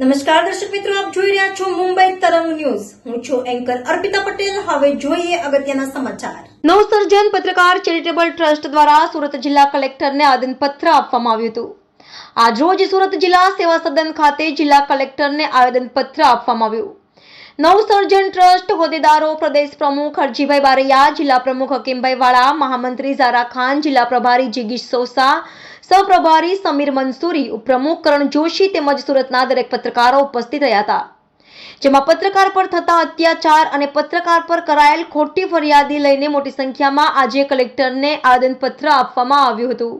નમસ્કાર દર્શક મિત્રો, આપ જોઈ રહ્યા છો મુંબઈ તરંગ ન્યૂઝ. હું છું એન્કર અર્પિતા પટેલ. હવે જોઈએ અગત્યના સમાચાર. નવસર્જન પત્રકાર ચેરિટેબલ ટ્રસ્ટ દ્વારા સુરત જિલ્લા કલેક્ટરને આવેદનપત્ર આપવામાં આવ્યું હતું. આજરોજ સુરત જિલ્લા સેવા સદન ખાતે જિલ્લા કલેક્ટરને આવેદનપત્ર આપવામાં આવ્યું. નવસર્જન ટ્રસ્ટ હોદ્દેદારો પ્રદેશ પ્રમુખ હરજીભાઈ બારૈયા, જિલ્લા પ્રમુખ હકીમભાઈ વાળા, મહામંત્રી ઝારા ખાન, જિલ્લા પ્રભારી જીગીશ સોસા, સહપ્રભારી સમીર મંસૂરી, ઉપપ્રમુખ કરણ જોશી તેમજ સુરતના દરેક પત્રકારો ઉપસ્થિત રહ્યા હતા. જેમાં પત્રકાર પર થતા અત્યાચાર અને પત્રકાર પર કરાયેલ ખોટી ફરિયાદી લઈને મોટી સંખ્યામાં આજે કલેક્ટરને આવેદનપત્ર આપવામાં આવ્યું હતું.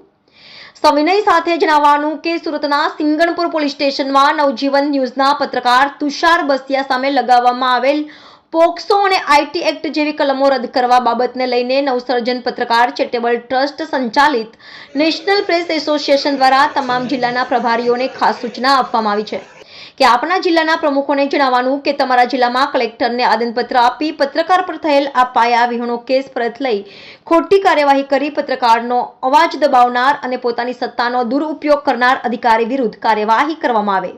સવિનય સાથે જણાવવાનું કે સુરતના સિંગણપુર પોલીસ સ્ટેશનમાં નવજીવન ન્યૂઝના પત્રકાર તુષાર બસિયા સામે લગાવવામાં આવેલ પોક્સો અને આઈટી એક્ટ જેવી કલમો રદ કરવા બાબતને લઈને નવસર્જન પત્રકાર ચેરિટેબલ ટ્રસ્ટ સંચાલિત નેશનલ પ્રેસ એસોસિએશન દ્વારા તમામ જિલ્લાના પ્રભારીઓને ખાસ સૂચના આપવામાં આવી છે. કે આપણા જિલ્લાના પ્રમુખોને જણાવવાનું કે તમારા જિલ્લામાં કલેક્ટરને આદનપત્ર આપી પત્રકાર પર થયેલ આ પાયા વિહોણો કેસ પરત લઈ ખોટી કાર્યવાહી કરી પત્રકારનો અવાજ દબાવનાર અને પોતાની સત્તાનો દુરુપયોગ કરનાર અધિકારી વિરુદ્ધ કાર્યવાહી કરવામાં આવે.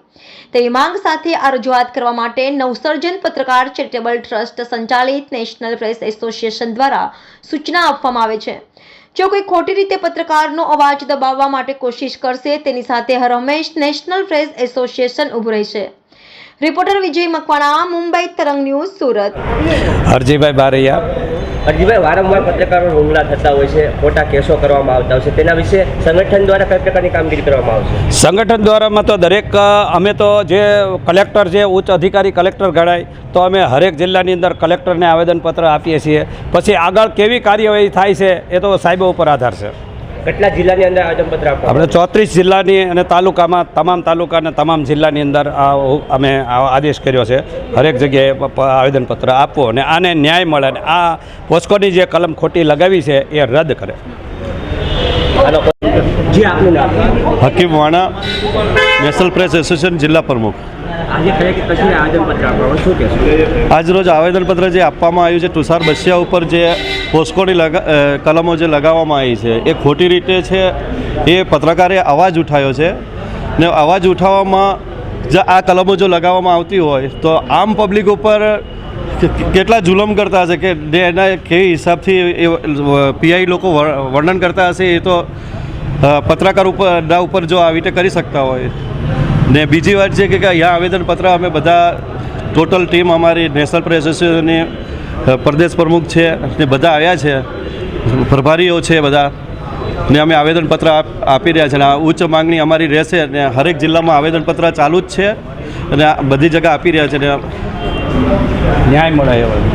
તેવી માંગ સાથે આ રજૂઆત કરવા માટે નવસર્જન પત્રકાર ચેરિટેબલ ટ્રસ્ટ સંચાલિત નેશનલ પ્રેસ એસોસિએશન દ્વારા સૂચના આપવામાં આવે છે. જો કોઈ ખોટી રીતે પત્રકારનો અવાજ દબાવવા માટે કોશિશ કરશે, તેની સાથે હર હંમેશ નેશનલ પ્રેસ એસોસિએશન ઊભું રહેશે. રિપોર્ટર વિજય મકવાણા, મુંબઈ તરંગ ન્યૂઝ, સુરત. હરજીભાઈ બારૈયા હરજીભાઈ વારંવાર પત્રકારો હુમલા થતા હોય છે, ખોટા કેસો કરવામાં આવતા હોય છે. તેના વિશે સંગઠન દ્વારા કઈ પ્રકારની કામગીરી કરવામાં આવશે? સંગઠન દ્વારામાં તો દરેક અમે તો જે કલેક્ટર છે, ઉચ્ચ અધિકારી કલેક્ટર ગણાય, તો અમે હરેક જિલ્લાની અંદર કલેક્ટરને આવેદનપત્ર આપીએ છીએ. પછી આગળ કેવી કાર્યવાહી થાય છે, એ તો સાહેબો ઉપર આધાર છે. કેટલા જિલ્લાની અંદર આવેદનપત્ર આપવા આપણે ચોત્રીસ જિલ્લાની અને તાલુકામાં તમામ તાલુકા અને તમામ જિલ્લાની અંદર આ અમે આ આદેશ કર્યો છે. હરેક જગ્યાએ આવેદનપત્ર આપવો અને આને ન્યાય મળે અને આ પોસ્કોની જે કલમ ખોટી લગાવી છે એ રદ કરે. જી આપનું નામ? Hakim Vana national press association જિલ્લા પ્રમુખ. આજ આજરોજ આવેદનપત્ર જે આપવામાં આવ્યું છે તુષાર બસિયા ઉપર જે પોસ્કોની કલમો જે લગાવવામાં આવી છે, એ ખોટી રીતે છે, એ પત્રકારે અવાજ ઉઠાવ્યો છે. ને અવાજ ઉઠાવવામાં જો આ કલમો જો લગાવવામાં આવતી હોય, તો આમ પબ્લિક ઉપર કેટલા જુલમ કરતા હશે કે એના કેવી હિસાબથી એ પીઆઈ લોકો વર્ણન કરતા હશે, એ તો પત્રકાર ઉપર, ના ઉપર જો આવી રીતે કરી શકતા હોય. ને બીજી વાત છે કે અહીંયા આવેદનપત્ર, અમે બધા ટોટલ ટીમ અમારી નેશનલ પ્રેસ એસોસિએશનની પ્રદેશ પ્રમુખ છે ને બધા આવ્યા છે. પ્રભારીઓ છે બધા. ને અમે આવેદનપત્ર આપ- રહ્યા છે. અને ઉચ્ચ માંગણી અમારી રહેશે ને હરેક જિલ્લામાં આવેદનપત્ર ચાલુ જ છે. અને બધી જગ્યા આપી રહ્યા છે ને ન્યાય મળે એવો.